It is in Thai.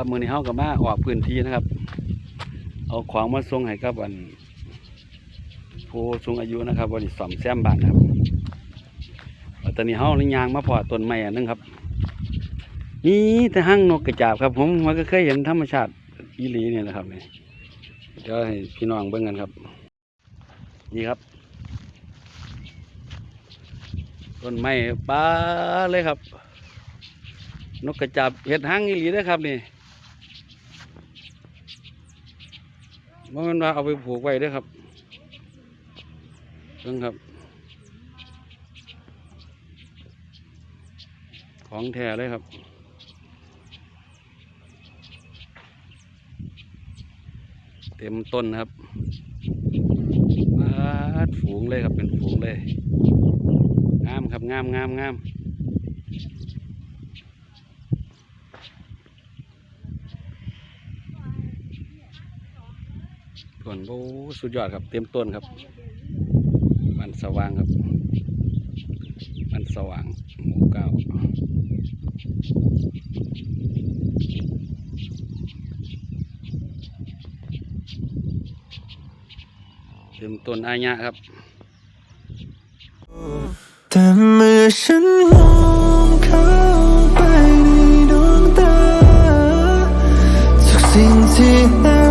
ครับมือในี้เฮากับมาออกพื้นที่นะครับ เอาของมาส่งให้กับอันผู้สูงอายุนะครับบริสอมแซมบ้านครับแล้วตอนนี้เฮาเลยยางมาพอต้นไม้อันนึงครับนี่แต่ห้างนกกระจาบครับผมมันก็เคยเห็นธรรมชาติอีหลีเนี่ยนะครับนี่เดี๋ยวให้พี่น้องเบิ่งกันครับ นี่ครับ ต้นไม้ป้าเลยครับ นกกระจาบเห็ดห้างอีหลีเด้ครับนี่ ว่ามันว่าเอาไปผูกไว้ด้อครับเบิ่งครับ ของแท้เลยครับเต็มต้นครับมาฝูงเลยครับเป็นฝูงเลย งามครับงามงามงาม ส่วนโอ้สุดยอดครับ เต็มต้นครับ มันสว่างครับ มันสว่างหมูเก้าเต็มต้นอายะครับแต่เมื่อฉันมองเข้าไปในดวงตาทุกสิ่งที่